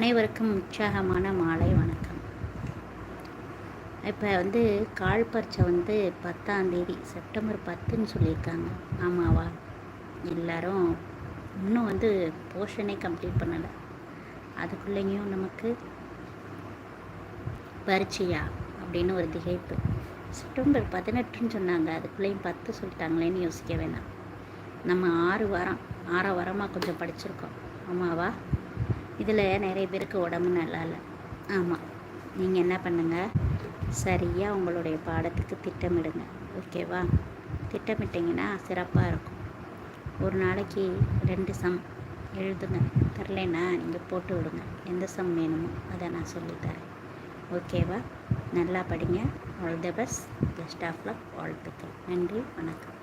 அனைவருக்கும் உற்சாகமான மாலை வணக்கம். இப்போ வந்து கால் பரீட்சை வந்து பத்தாந்தேதி செப்டம்பர் பத்துன்னு சொல்லியிருக்காங்க. ஆமாவா? எல்லாரும் இன்னும் வந்து போர்ஷனே கம்ப்ளீட் பண்ணலை. அதுக்குள்ளேயும் நமக்கு பரிச்சையா அப்படின்னு ஒரு திகைப்பு. செப்டம்பர் பதினெட்டுன்னு சொன்னாங்க. அதுக்குள்ளேயும் பத்து சொல்லிட்டாங்களேன்னு யோசிக்க வேணாம். நம்ம ஆறு வாரம் ஆறாம் வாரமாக கொஞ்சம் படிச்சிருக்கோம். ஆமாவா? இதில் நிறைய பேருக்கு உடம்பு நல்லா இல்லை ஆமாம் நீங்கள் என்ன பண்ணுங்கள் சரியாக உங்களுடைய பாடத்துக்கு திட்டமிடுங்க. ஓகேவா? திட்டமிட்டிங்கன்னா சிறப்பாக இருக்கும். ஒரு நாளைக்கு ரெண்டு சம் எழுதுங்க. தரலைன்னா நீங்கள் போட்டு விடுங்க. எந்த சம் வேணுமோ அதை நான் சொல்லித்தரேன் ஓகேவா? நல்லா படிங்க. All the best best of luck வாழ்த்துக்கள். நன்றி. வணக்கம்.